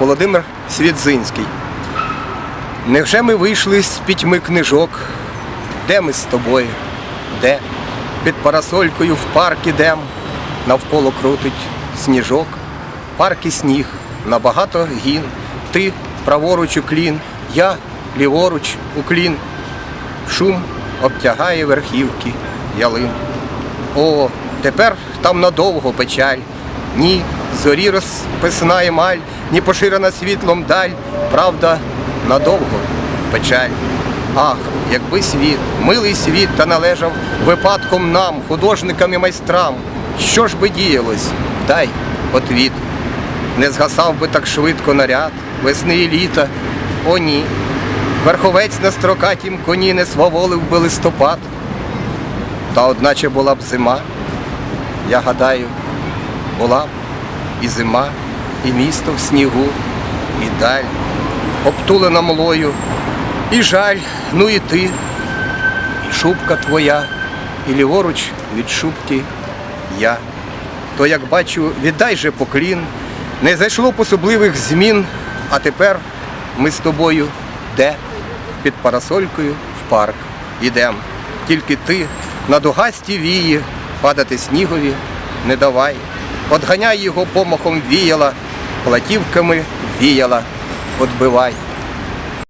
Володимир Свідзинський. Невже ми вийшли з пітьми книжок? Де ми з тобою? Де? Під парасолькою в парк ідем, навколо крутить сніжок. Парк і сніг, набагато гін. Ти праворуч у клін, я ліворуч у клін. Шум обтягає верхівки ялин. О, тепер там надовго печаль. Ні, зорі розписна емаль, ні поширена світлом даль. Правда, надовго печаль. Ах, якби світ, милий світ, та належав випадком нам, художникам і майстрам. Що ж би діялось? Дай отвіт. Не згасав би так швидко наряд, весни і літа. О, ні. Верховець на строкатім коні не сваволив би листопад. Та одначе була б зима. Я гадаю, була б і зима, і місто в снігу, і даль, обтулена млою, і жаль, ну і ти, і шубка твоя, і ліворуч від шубки я. То, як бачу, віддай же поклін, не зайшло б особливих змін, а тепер ми з тобою де? Під парасолькою в парк ідем. Тільки ти на дугасті вії падати снігові не давай. Отганяй його помахом віяла, платівками віяла, отбивай.